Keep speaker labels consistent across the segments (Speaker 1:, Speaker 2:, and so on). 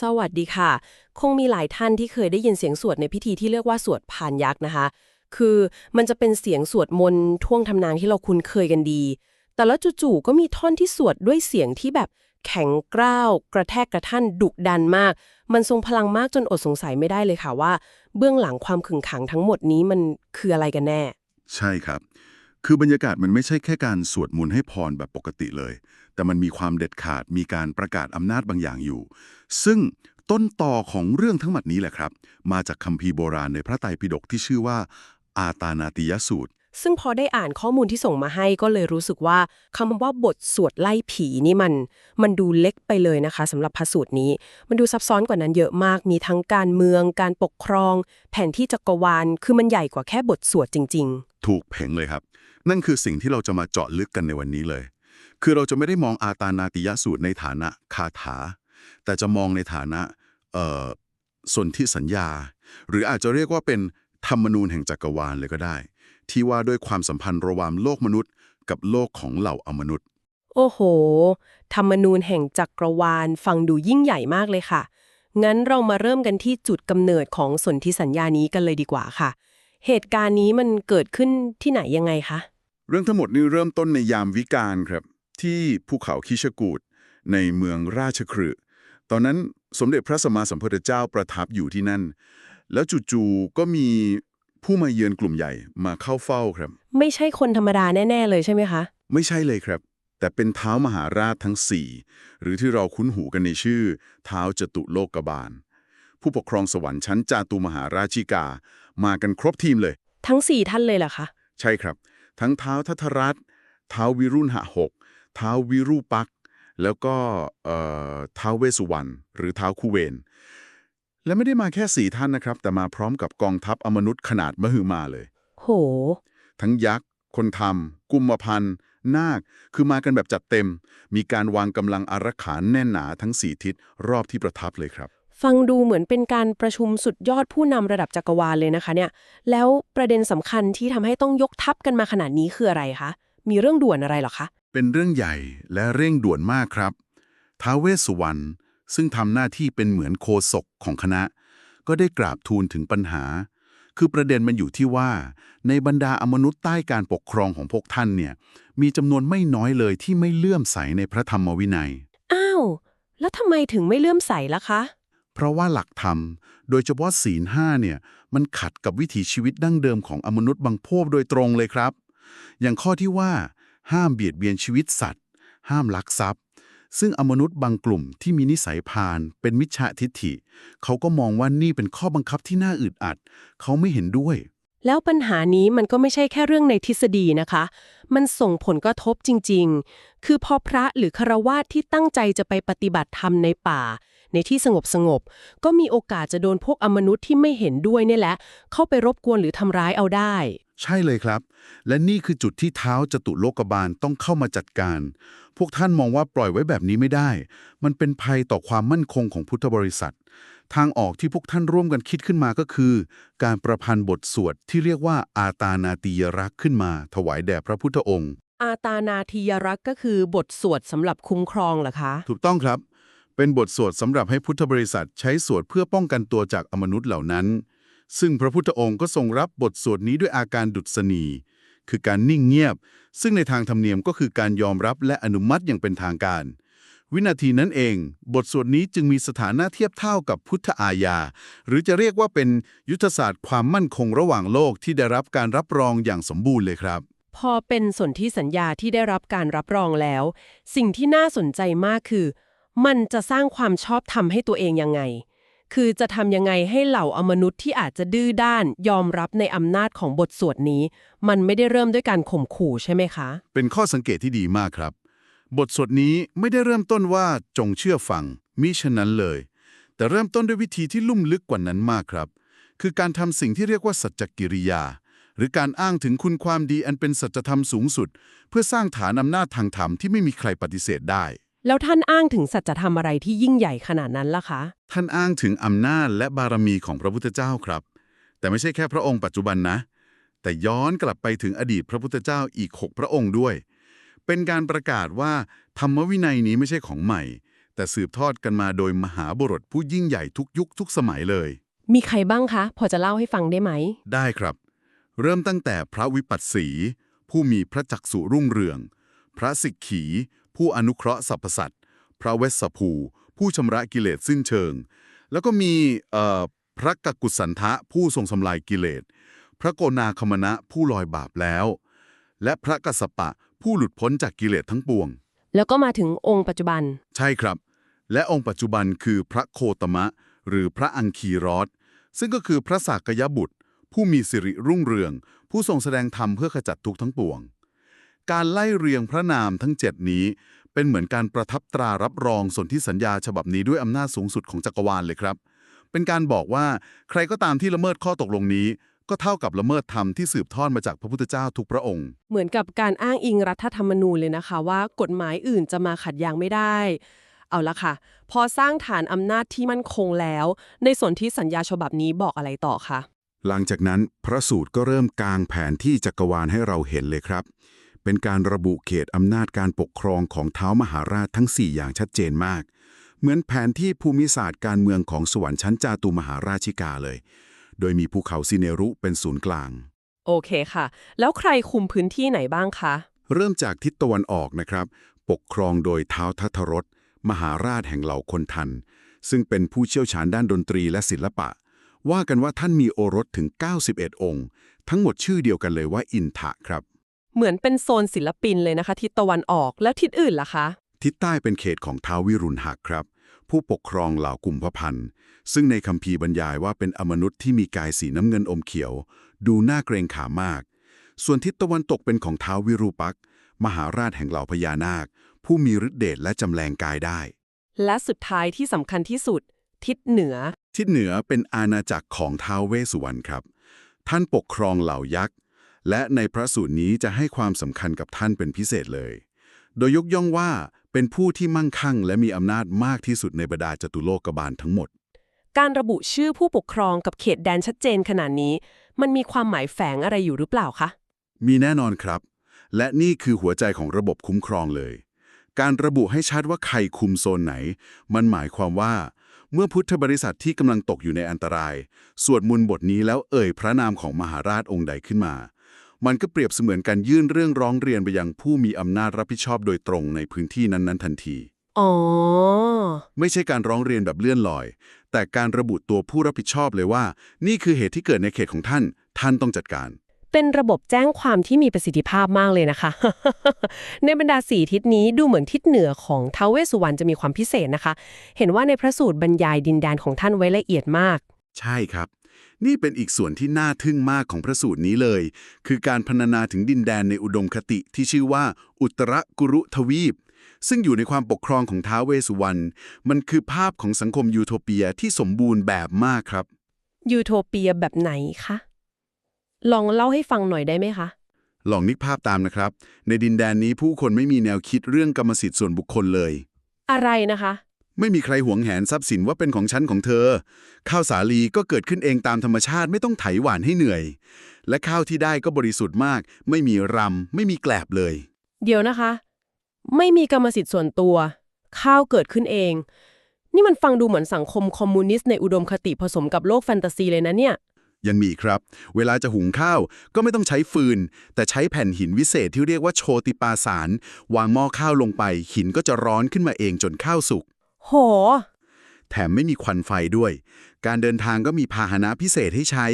Speaker 1: สวัสดีค่ะ คงมีหลายท่านที่เคยได้ยินเสียงสวดในพิธีที่เรียกว่าสวดพานยักษ์นะคะ คือมันจะเป็นเสียงสวดมนต์ท่วงทำนางที่เราคุ้นเคยกันดี แต่แล้วจู่ๆก็มีท่อนที่สวดด้วยเสียงที่แบบแข็งกร้าว กระแทกกระทั่นดุดันมาก มันทรงพลังมากจนอดสงสัยไม่ได้เลยค่ะว่า เบื้องหลังความขึงขังทั้งหมดนี้มันคืออะไรกันแน่
Speaker 2: ใช่ครับ คือบรรยากาศมันไม่ใช่แค่การสวดมนต์ให้พรแบบปกติเลย แต่มันมีความเด็ดขาดมีการประกาศอำนาจบางอย่างอยู่ ซึ่งต้นต่อของเรื่องทั้งหมดนี้แหละครับ มาจากคัมภีร์โบราณในพระไตรปิฎกที่ชื่อว่า อาตานาติยสูตร
Speaker 1: ซึ่งพอได้อ่านข้อมูลที่ส่งมาให้ก็เลยรู้สึกว่าคำว่าบทสวดไล่ผีนี่มัน มันดูเล็กไปเลยนะคะสำหรับพระสูตรนี้ มันดูซับซ้อนกว่านั้นเยอะมาก มีทั้งการเมือง การปกครอง แผนที่จักรวาล คือมันใหญ่กว่าแค่บทสวดจริง
Speaker 2: ถูกเพ่งเลยครับ นั่นคือสิ่งที่เราจะมาเจาะลึกกันในวันนี้เลย คือเราจะไม่ได้มองอาตานาติยสูตรในฐานะคาถา แต่จะมองในฐานะเอ่อสนธิสัญญา หรืออาจจะเรียกว่าเป็นธรรมนูญแห่งจักรวาลเลยก็ได้ ที่ว่าด้วยความสัมพันธ์ระหว่างโลกมนุษย์ กับโลกของเหล่าอมนุษย์
Speaker 1: โอ้โห ธรรมนูญแห่งจักรวาลฟังดูยิ่งใหญ่มากเลยค่ะ งั้นเรามาเริ่มกันที่จุดกำเนิดของสนธิสัญญานี้กันเลยดีกว่าค่ะ เหตุการณ์นี้มันเกิดขึ้นที่ไหนยังไงคะ
Speaker 2: เรื่องทั้งหมดนี้เริ่มต้นในยามวิกาลครับ ที่ภูเขาคิชกูดในเมืองราชคฤห์ตอนนั้นสมเด็จพระสัมมาสัมพุทธเจ้าประทับอยู่ที่นั่น แล้วจู่ๆก็มีผู้มาเยือนกลุ่มใหญ่มาเข้าเฝ้าครับ
Speaker 1: ไม่ใช่คนธรรมดาแน่ ๆ เลยใช่ไหมคะ
Speaker 2: ไม่ใช่เลยครับ แต่เป็นเท้ามหาราชทั้ง4หรือที่เราคุ้นหูกันในชื่อ เท้าจตุโลกบาล ผู้ปกครองสวรรค์ชั้นจาตุมหาราชิกา มากันครบทีมเลย
Speaker 1: ทั้งสี่ท่านเลยเหรอคะ
Speaker 2: ใช่ครับ ทั้งเท้าทัทรัตน์เท้าวิรุณหะหกเท้าวิรูปักษ์แล้วก็เอ่อเท้าเวสสุวรรณหรือเท้าคูเวน และไม่ได้มาแค่สี่ท่านนะครับ แต่มาพร้อมกับกองทัพอมนุษย์ขนาดมหึมาเลย
Speaker 1: โห
Speaker 2: ทั้งยักษ์ คนทำกุมพันธ์นาค คือมากันแบบจัดเต็ม มีการวางกำลังอารักขาแน่นหนาทั้งสี่ทิศรอบที่ประทับเลยครับ
Speaker 1: ฟังดูเหมือนเป็นการประชุมสุดยอดผู้นำระดับจักรวาลเลยนะคะเนี่ย แล้วประเด็นสำคัญที่ทำให้ต้องยกทัพกันมาขนาดนี้คืออะไรคะ มีเรื่องด่วนอะไรเหรอคะ
Speaker 2: เป็นเรื่องใหญ่และเร่งด่วนมากครับ ท้าวเวสสุวรรณซึ่งทำหน้าที่เป็นเหมือนโคศกของคณะ ก็ได้กราบทูลถึงปัญหา คือประเด็นมันอยู่ที่ว่า ในบรรดาอมนุษย์ใต้การปกครองของพวกท่านเนี่ย มีจำนวนไม่น้อยเลยที่ไม่เลื่อมใสในพระธรรมวินัย
Speaker 1: อ้าว แล้วทำไมถึงไม่เลื่อมใสล่ะคะ
Speaker 2: เพราะว่าหลักธรรม โดยเฉพาะศีลห้าเนี่ยมันขัดกับวิถีชีวิตดั้งเดิมของอมนุษย์บางพวกโดยตรงเลยครับ อย่างข้อที่ว่า ห้ามเบียดเบียนชีวิตสัตว์ ห้ามลักทรัพย์ ซึ่งอมนุษย์บางกลุ่มที่มีนิสัยพาลเป็นมิจฉาทิฏฐิ เขาก็มองว่านี่เป็นข้อบังคับที่น่าอึดอัด เขาไม่เห็นด้วย
Speaker 1: แล้วปัญหานี้มันก็ไม่ใช่แค่เรื่องในทฤษฎีนะคะ มันส่งผลกระทบจริง ๆ คือพอพระหรือคารวาสที่ตั้งใจจะไปปฏิบัติธรรมในป่า ในที่สงบสงบๆก็มีโอกาสจะโดนพวกอมนุษย์ที่ไม่เห็นด้วยเนี่ยแหละ เข้าไปรบกวนหรือทำร้ายเอาได้
Speaker 2: ใช่เลยครับ และนี่คือจุดที่เท้าจตุโลกบาลต้องเข้ามาจัดการ พวกท่านมองว่าปล่อยไว้แบบนี้ไม่ได้ มันเป็นภัยต่อความมั่นคงของพุทธบริษัท ทางออกที่พวกท่านร่วมกันคิดขึ้นมาก็คือ การประพันธ์บทสวดที่เรียกว่าอาตานาติยรักษ์ขึ้นมา ถวายแด่พระพุทธองค์
Speaker 1: อาตานาทียรักษ์ก็คือบทสวดสำหรับคุ้มครองเหรอคะ
Speaker 2: ถูกต้องครับ เป็นบทสวดสำหรับให้พุทธบริษัทใช้สวดเพื่อป้องกันตัวจากอมนุษย์เหล่านั้น ซึ่งพระพุทธองค์ก็ทรงรับบทสวดนี้ด้วยอาการดุษณีคือการนิ่งเงียบ ซึ่งในทางธรรมเนียมก็คือการยอมรับและอนุมัติอย่างเป็นทางการ วินาทีนั้นเอง บทสวดนี้จึงมีสถานะเทียบเท่ากับพุทธอาญา หรือจะเรียกว่าเป็นยุทธศาสตร์ความมั่นคงระหว่างโลกที่ได้รับการรับรองอย่างสมบูรณ์เลยครับ
Speaker 1: พอเป็นสนธิสัญญาที่ได้รับการรับรองแล้ว สิ่งที่น่าสนใจมากคือ มันจะสร้างความชอบธรรมให้ตัวเองยังไง คือจะทำยังไงให้เหล่าอมนุษย์ที่อาจจะดื้อด้าน ยอมรับในอำนาจของบทสวดนี้ มันไม่ได้เริ่มด้วยการข่มขู่ใช่ไหมคะ
Speaker 2: เป็นข้อสังเกตที่ดีมากครับ บทสวดนี้ไม่ได้เริ่มต้นว่าจงเชื่อฟังมิฉะนั้นเลย แต่เริ่มต้นด้วยวิธีที่ลุ่มลึกกว่านั้นมากครับ คือการทำสิ่งที่เรียกว่าสัจจกิริยา หรือการอ้างถึงคุณความดีอันเป็นสัจธรรมสูงสุด เพื่อสร้างฐานอำนาจทางธรรมที่ไม่มีใครปฏิเสธได้
Speaker 1: แล้วท่านอ้างถึงสัจธรรมอะไรที่ยิ่งใหญ่ขนาดนั้นล่ะคะ
Speaker 2: ท่านอ้างถึงอำนาจและบารมีของพระพุทธเจ้าครับ แต่ไม่ใช่แค่พระองค์ปัจจุบันนะ แต่ย้อนกลับไปถึงอดีตพระพุทธเจ้าอีก 6 พระองค์ด้วย เป็นการประกาศว่าธรรมวินัยนี้ไม่ใช่ของใหม่
Speaker 3: แต่สืบทอดกันมาโดยมหาบุรุษผู้ยิ่งใหญ่ทุกยุคทุกสมัยเลย
Speaker 1: มีใครบ้างคะ พอจะเล่าให้ฟังได้ไหม
Speaker 3: ได้ครับ เริ่มตั้งแต่พระวิปัสสี ผู้มีพระจักษุรุ่งเรือง พระสิกขี ผู้อนุเคราะห์สรรพสัตว์พระเวสสภู ผู้ชำระกิเลสสิ้นเชิง แล้วก็มีเอ่อพระกกุสันทะผู้ทรงสำลายกิเลส พระโกนาคมณะผู้ลอยบาปแล้ว และพระกัสสปะผู้หลุดพ้นจากกิเลสทั้งปวง
Speaker 1: แล้วก็มาถึงองค์ปัจจุบัน
Speaker 3: ใช่ครับ และองค์ปัจจุบันคือพระโคตมะ หรือพระอังคีรอสซึ่งก็คือพระสากยบุตร ผู้มีสิริรุ่งเรือง ผู้ทรงแสดงธรรมเพื่อขจัดทุกข์ทั้งปวง การไล่เรียงพระนามทั้งเจ็ดนี้ เป็นเหมือนการประทับตรารับรองสนธิสัญญาฉบับนี้ด้วยอำนาจสูงสุดของจักรวาลเลยครับ เป็นการบอกว่าใครก็ตามที่ละเมิดข้อตกลงนี้ ก็เท่ากับละเมิดธรรมที่สืบทอดมาจากพระพุทธเจ้าทุกพระองค์
Speaker 1: เหมือนกับการอ้างอิงรัฐธรรมนูญเลยนะคะ ว่ากฎหมายอื่นจะมาขัดแย้งไม่ได้ เอาละค่ะ พอสร้างฐานอำนาจที่มั่นคงแล้ว ในส่วนที่สัญญาฉบับนี้บอกอะไรต่อคะ
Speaker 2: หลังจากนั้นพระสูตรก็เริ่มกางแผนที่จักรวาลให้เราเห็นเลยครับ เป็นการระบุเขตอำนาจการปกครองของเท้ามหาราชทั้ง 4 อย่างชัดเจนมาก เหมือนแผนที่ภูมิศาสตร์การเมืองของสวรรค์ชั้นจาตุมหาราชิกาเลย โดยมีภูเขาซิเนรุเป็นศูนย์กลาง
Speaker 1: โอเคค่ะ แล้วใครคุมพื้นที่ไหนบ้างคะ
Speaker 2: เริ่มจากทิศตะวันออกนะครับ ปกครองโดยเท้าวทัทรสมหาราชแห่งเหล่าคนทัน ซึ่งเป็นผู้เชี่ยวชาญด้านดนตรีและศิลปะ ว่ากันว่าท่านมีโอรสถึง 91 องค์ ทั้งหมดชื่อเดียวกันเลยว่าอินทะครับ
Speaker 1: เหมือนเป็นโซนศิลปินเลยนะคะ ทิศตะวันออกแล้วทิศอื่นล่ะคะ
Speaker 2: ทิศใต้เป็นเขตของท้าววิรุณหักครับ ผู้ปกครองเหล่ากลุ่มพระพันธ์ซึ่งในคัมภีร์บรรยายว่าเป็นอมนุษย์ที่มีกายสีน้ำเงินอมเขียว ดูน่าเกรงขามมาก ส่วนทิศตะวันตกเป็นของท้าววิรูปักษ์มหาราชแห่งเหล่าพญานาค ผู้มีฤทธิเดชและจำแรงกายได้
Speaker 1: และสุดท้ายที่สำคัญที่สุด ทิศเหนือ
Speaker 2: ทิศเหนือเป็นอาณาจักรของท้าวเวสสุวรรณครับ ท่านปกครองเหล่ายักษ์ และในพระสูตรนี้จะให้ความสำคัญกับท่านเป็นพิเศษเลย โดยยกย่องว่าเป็นผู้ที่มั่งคั่ง และมีอำนาจมากที่สุดในบรรดาจตุโลกบาลทั้งหมด
Speaker 1: การระบุชื่อผู้ปกครองกับเขตแดนชัดเจนขนาดนี้ มันมีความหมายแฝงอะไรอยู่หรือเปล่าคะ
Speaker 2: มีแน่นอนครับ และนี่คือหัวใจของระบบคุ้มครองเลย การระบุให้ชัดว่าใครคุมโซนไหน มันหมายความว่า เมื่อพุทธบริษัทที่กำลังตกอยู่ในอันตราย สวดมนต์บทนี้แล้วเอ่ยพระนามของมหาราชองค์ใดขึ้นมา มันก็เปรียบเสมือนการยื่นเรื่องร้องเรียนไปยังผู้มีอำนาจรับผิดชอบโดยตรงในพื้นที่นั้นๆ ทันที
Speaker 1: อ๋อ
Speaker 2: ไม่ใช่การร้องเรียนแบบเลื่อนลอย แต่การระบุตัวผู้รับผิดชอบเลยว่า นี่คือเหตุที่เกิดในเขตของท่าน ท่านต้องจัดการ
Speaker 1: เป็นระบบแจ้งความที่มีประสิทธิภาพมากเลยนะคะ ในบรรดาสี่ทิศนี้ดูเหมือนทิศเหนือของท้าวเวสสุวรรณจะมีความพิเศษนะคะ เห็นว่าในพระสูตรบรรยายดินแดนของท่านไว้ละเอียดมาก
Speaker 2: ใช่ครับ นี่เป็นอีกส่วนที่น่าทึ่งมากของพระสูตรนี้เลย คือการพรรณนาถึงดินแดนในอุดมคติที่ชื่อว่า อุตรกุรุทวีป ซึ่งอยู่ในความปกครองของท้าวเวสสุวรรณมันคือภาพของสังคมยูโทเปียที่สมบูรณ์แบบมากครับ
Speaker 1: ยูโทเปียแบบไหนคะลองเล่าให้ฟังหน่อยได้ไหมคะ
Speaker 2: ลองนึกภาพตามนะครับ ในดินแดนนี้ผู้คนไม่มีแนวคิดเรื่องกรรมสิทธิ์ส่วนบุคคลเลย
Speaker 1: อะไรนะคะ
Speaker 2: ไม่มีใครหวงแหนทรัพย์สินว่าเป็นของฉันของเธอ ข้าวสาลีก็เกิดขึ้นเองตามธรรมชาติไม่ต้องไถหวานให้เหนื่อย และข้าวที่ได้ก็บริสุทธิ์มาก ไม่มีรำ ไม่มีแกลบเลย
Speaker 1: เดี๋ยวนะคะ ไม่มีกรรมสิทธิ์ส่วนตัว ข้าวเกิดขึ้นเอง นี่มันฟังดูเหมือนสังคมคอมมิวนิสต์ในอุดมคติผสมกับโลกแฟนตาซีเลยนะเนี่ย
Speaker 2: ยังมีครับ เวลาจะหุงข้าวก็ไม่ต้องใช้ฟืน แต่ใช้แผ่นหินวิเศษที่เรียกว่าโชติปาสาร วางหม้อข้าวลงไป หินก็จะร้อนขึ้นมาเองจนข้าวสุก
Speaker 1: โห
Speaker 2: แถมไม่มีควันไฟด้วย การเดินทางก็มีพาหนะพิเศษให้ใช้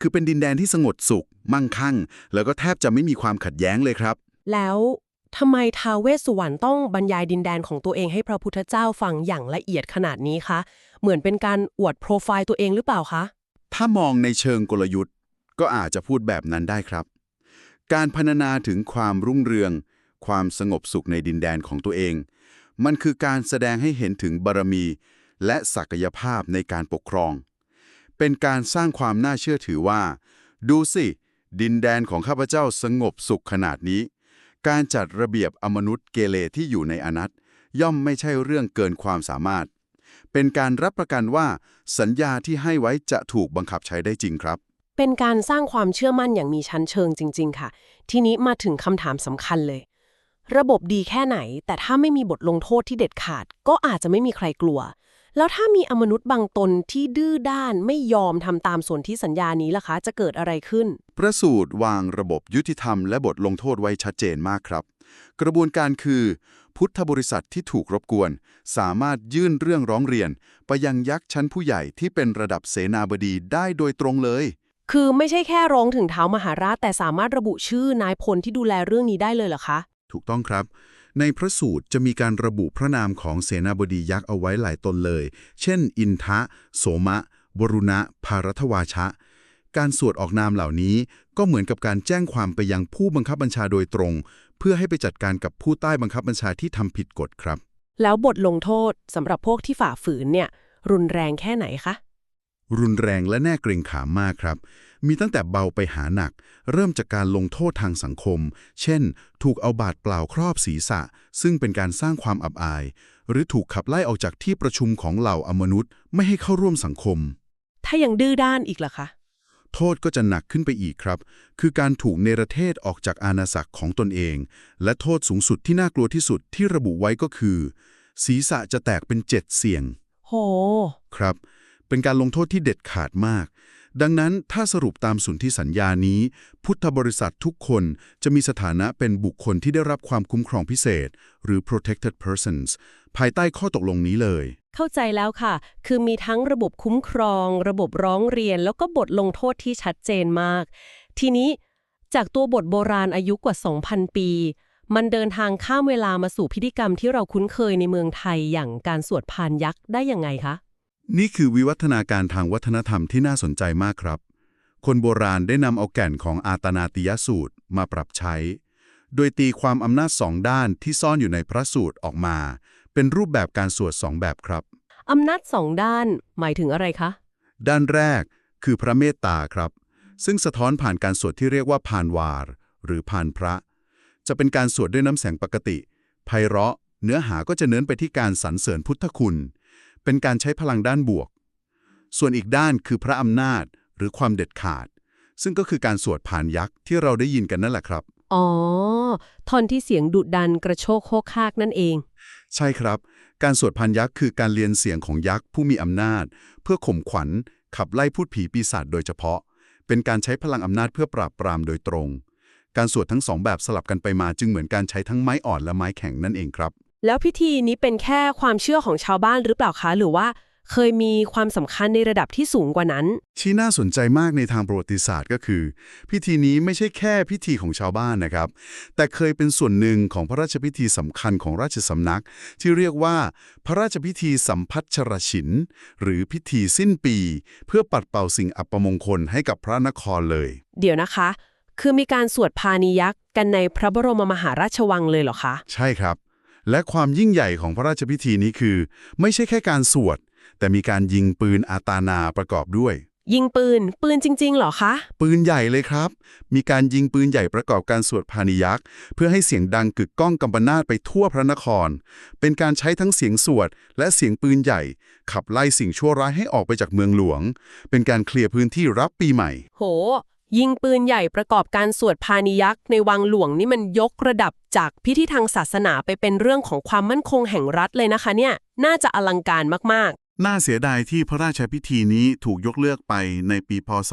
Speaker 2: คือเป็นดินแดนที่สงบสุข มั่งคั่ง แล้วก็แทบจะไม่มีความขัดแย้งเลยครับ
Speaker 1: แล้วทำไมท้าวเวสสุวรรณต้องบรรยายดินแดนของตัวเองให้พระพุทธเจ้าฟังอย่างละเอียดขนาดนี้คะ เหมือนเป็นการอวดโปรไฟล์ตัวเองหรือเปล่าคะ
Speaker 2: ถ้ามองในเชิงกลยุทธ์ ก็อาจจะพูดแบบนั้นได้ครับ การพรรณนาถึงความรุ่งเรือง ความสงบสุขในดินแดนของตัวเอง มันคือการแสดงให้เห็นถึงบารมี และศักยภาพในการปกครอง เป็นการสร้างความน่าเชื่อถือว่า ดูสิ ดินแดนของข้าพเจ้าสงบสุขขนาดนี้ การจัดระเบียบอมนุษย์เกเรที่อยู่ในอนัตย่อมไม่ใช่เรื่องเกินความสามารถ เป็นการรับประกันว่า สัญญาที่ให้ไว้จะถูกบังคับใช้ได้จริงครับ
Speaker 1: เป็นการสร้างความเชื่อมั่นอย่างมีชั้นเชิงจริง ๆ ค่ะ ทีนี้มาถึงคำถามสำคัญเลย ระบบดีแค่ไหน แต่ถ้าไม่มีบทลงโทษที่เด็ดขาด ก็อาจจะไม่มีใครกลัว แล้วถ้ามีอมนุษย์บางตนที่ดื้อด้านไม่ยอมทำตามส่วนที่สัญญานี้ล่ะคะ จะเกิดอะไรขึ้น
Speaker 4: พระสูตรวางระบบยุติธรรมและบทลงโทษไว้ชัดเจนมากครับ กระบวนการคือ พุทธบริษัทที่ถูกรบกวน สามารถยื่นเรื่องร้องเรียน ไปยังยักษ์ชั้นผู้ใหญ่ที่เป็นระดับเสนาบดีได้โดยตรงเลย
Speaker 1: คือไม่ใช่แค่ร้องถึงเท้ามหาราชแต่สามารถระบุชื่อนายพลที่ดูแลเรื่องนี้ได้เลยเหรอคะ
Speaker 2: ถูกต้องครับ ในพระสูตรจะมีการระบุพระนามของเสนาบดียักษ์เอาไว้หลายตนเลย เช่น อินทะ โสมะ วรุณะ ภารัตวาชะ การสวดออกนามเหล่านี้ก็เหมือนกับการแจ้งความไปยังผู้บังคับบัญชาโดยตรง เพื่อให้ไปจัดการกับผู้ใต้บังคับบัญชาที่ทำผิดกฎครับ
Speaker 1: แล้วบทลงโทษสำหรับพวกที่ฝ่าฝืนเนี่ย รุนแรงแค่ไหนคะ
Speaker 2: รุนแรงและแน่เกรงขามมากครับ มีตั้งแต่เบาไปหาหนัก เริ่มจากการลงโทษทางสังคม เช่น ถูกเอาบาดเปล่าครอบศีรษะ ซึ่งเป็นการสร้างความอับอาย หรือถูกขับไล่ออกจากที่ประชุมของเหล่าอมนุษย์ ไม่ให้เข้าร่วมสังคม
Speaker 1: ถ้ายังดื้อด้านอีกล่ะคะ
Speaker 2: โทษก็จะหนักขึ้นไปอีกครับ คือการถูกเนรเทศออกจากอาณาจักรของตนเอง และโทษสูงสุดที่น่ากลัวที่สุดที่ระบุไว้ก็คือ ศีรษะจะแตกเป็นเจ็ดเสี่ยง
Speaker 1: โห
Speaker 2: ครับ เป็นการลงโทษที่เด็ดขาดมาก ดังนั้นถ้าสรุปตามสนธิสัญญานี้ พุทธบริษัททุกคนจะมีสถานะเป็นบุคคลที่ได้รับความคุ้มครองพิเศษ หรือ protected persons ภายใต้ข้อตกลงนี้เลย
Speaker 1: เข้าใจแล้วค่ะ คือมีทั้งระบบคุ้มครอง ระบบร้องเรียน แล้วก็บทลงโทษที่ชัดเจนมาก ทีนี้จากตัวบทโบราณอายุกว่า 2,000 ปี มันเดินทางข้ามเวลามาสู่พิธีกรรมที่เราคุ้นเคยในเมืองไทยอย่างการสวดพานยักษ์ได้ยังไงคะ
Speaker 2: นี่คือวิวัฒนาการทางวัฒนธรรมที่น่าสนใจมากครับ คนโบราณได้นำเอาแก่นของอาตนาติยสูตรมาปรับใช้ โดยตีความอำนาจสองด้านที่ซ่อนอยู่ในพระสูตรออกมา เป็นรูปแบบการสวดสองแบบครับ
Speaker 1: อำนาจสองด้านหมายถึงอะไรคะ
Speaker 2: ด้านแรกคือพระเมตตาครับ ซึ่งสะท้อนผ่านการสวดที่เรียกว่าพานวาร หรือพานพระ จะเป็นการสวดด้วยน้ำเสียงปกติไพเราะ เนื้อหาก็จะเน้นไปที่การสรรเสริญพุทธคุณ เป็นการใช้พลังด้านบวก ส่วนอีกด้านคือพระอำนาจหรือความเด็ดขาด ซึ่งก็คือการสวดผ่านยักษ์ที่เราได้ยินกันนั่นแหละครับ
Speaker 1: อ๋อ ท่อนที่เสียงดุดันกระโชกโคกคากนั่นเอง
Speaker 2: ใช่ครับ การสวดพันยักษ์คือการเรียนเสียงของยักษ์ผู้มีอำนาจ เพื่อข่มขวัญ ขับไล่พูดผีปีศาจโดยเฉพาะ เป็นการใช้พลังอำนาจเพื่อปราบปรามโดยตรง การสวดทั้งสองแบบสลับกันไปมาจึงเหมือนการใช้ทั้งไม้อ่อนและไม้แข็งนั่นเองครับ
Speaker 1: แล้วพิธีนี้เป็นแค่ความเชื่อของชาวบ้านหรือเปล่าคะหรือว่า เคยมีความสำคัญในระดับที่สูงกว่านั้น
Speaker 2: ที่น่าสนใจมากในทางประวัติศาสตร์ก็คือ พิธีนี้ไม่ใช่แค่พิธีของชาวบ้านนะครับ แต่เคยเป็นส่วนหนึ่งของพระราชพิธีสำคัญของราชสำนัก ที่เรียกว่าพระราชพิธีสัมพัชรชินหรือพิธีสิ้นปี เพื่อปัดเป่าสิ่งอัปมงคลให้กับพระนครเลย
Speaker 1: เดี๋ยวนะคะ คือมีการสวดพานิยักษ์กันในพระบรมมหาราชวังเลยเหรอคะ
Speaker 2: ใช่ครับ และความยิ่งใหญ่ของพระราชพิธีนี้คือ ไม่ใช่แค่การสวด แต่มีการยิงปืนอาตานาประกอบด้วย
Speaker 1: ยิงปืน ปืนจริง ๆ เหรอคะ
Speaker 2: ปืนใหญ่เลยครับ มีการยิงปืนใหญ่ประกอบการสวดพานิยักษ์เพื่อให้เสียงดังกึกก้องกำปนาตไปทั่วพระนคร เป็นการใช้ทั้งเสียงสวด และเสียงปืนใหญ่ ขับไล่สิ่งชั่วร้ายให้ออกไปจากเมืองหลวง เป็นการเคลียร์พื้นที่รับปีใหม่
Speaker 1: โห ยิงปืนใหญ่ประกอบการสวดพานิยักษ์ในวังหลวงนี่มันยกระดับจากพิธีทางศาสนาไปเป็นเรื่องของความมั่นคงแห่งรัฐเลยนะคะเนี่ยน่าจะอลังการมาก
Speaker 2: น่าเสียดายที่พระราชพิธีนี้ถูกยกเลิกไปในปีพศ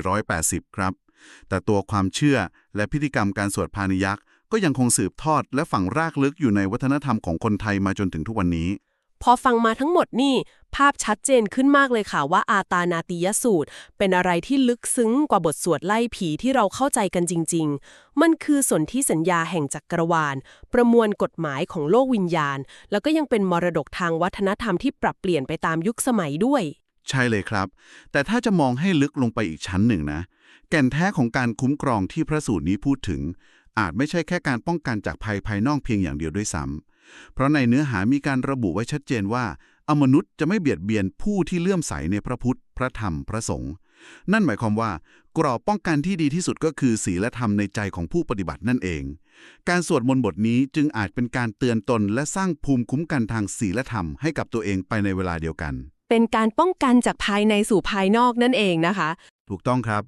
Speaker 2: 2480 ครับ แต่ตัวความเชื่อและพิธีกรรมการสวดพานิยักษ์ก็ยังคงสืบทอดและฝังรากลึกอยู่ในวัฒนธรรมของคนไทยมาจนถึงทุกวันนี้
Speaker 1: พอฟังมาทั้งหมดนี่ ภาพชัดเจนขึ้นมากเลยค่ะว่าอาตานาติยสูตร เป็นอะไรที่ลึกซึ้งกว่าบทสวดไล่ผีที่เราเข้าใจกันจริง ๆ มันคือสนธิสัญญาแห่งจักรวาล ประมวลกฎหมายของโลกวิญญาณ แล้วก็ยังเป็นมรดกทางวัฒนธรรมที่ปรับเปลี่ยนไปตามยุคสมัยด้วย
Speaker 2: ใช่เลยครับ แต่ถ้าจะมองให้ลึกลงไปอีกชั้นหนึ่งนะ แก่นแท้ของการคุ้มครองที่พระสูตรนี้พูดถึง อาจไม่ใช่แค่การป้องกันจากภัยภายนอกเพียงอย่างเดียวด้วยซ้ำ เพราะในเนื้อหามีการระบุไว้ชัดเจนว่า อมนุษย์จะไม่เบียดเบียนผู้ที่เลื่อมใสในพระพุทธ พระธรรม พระสงฆ์ นั่นหมายความว่า กรอบป้องกันที่ดีที่สุดก็คือศีลธรรมในใจของผู้ปฏิบัตินั่นเอง การสวดมนต์บทนี้จึงอาจเป็นการเตือนตนและสร้างภูมิคุ้มกันทางศีลธรรมให้กับตัวเองไปในเวลาเดียวกัน
Speaker 1: เป็นการป้องกันจากภายในสู่ภายนอกนั่นเองนะคะ
Speaker 2: ถูกต้องครับ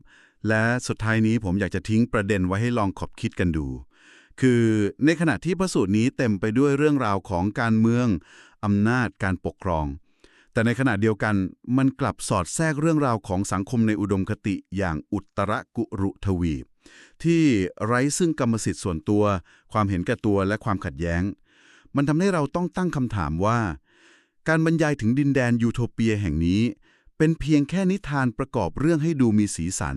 Speaker 2: และสุดท้ายนี้ผมอยากจะทิ้งประเด็นไว้ให้ลองขบคิดกันดู คือในขณะที่พระสูตรนี้เต็มไปด้วยเรื่องราวของการเมืองอำนาจการปกครอง แต่ในขณะเดียวกันมันกลับสอดแทรกเรื่องราวของสังคมในอุดมคติอย่างอุตรกุรุทวีปที่ไร้ซึ่งกรรมสิทธิ์ส่วนตัว ความเห็นแก่ตัวและความขัดแย้ง มันทำให้เราต้องตั้งคำถามว่า การบรรยายถึงดินแดนยูโทเปียแห่งนี้ เป็นเพียงแค่นิทานประกอบเรื่องให้ดูมีสีสัน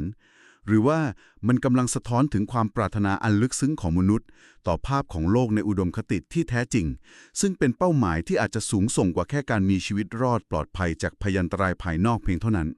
Speaker 2: หรือว่ามันกำลังสะท้อนถึงความปรารถนาอันลึกซึ้งของมนุษย์ ต่อภาพของโลกในอุดมคติที่แท้จริง ซึ่งเป็นเป้าหมายที่อาจจะสูงส่งกว่าแค่การมีชีวิตรอดปลอดภัยจากพยันตรายภายนอกเพียงเท่านั้น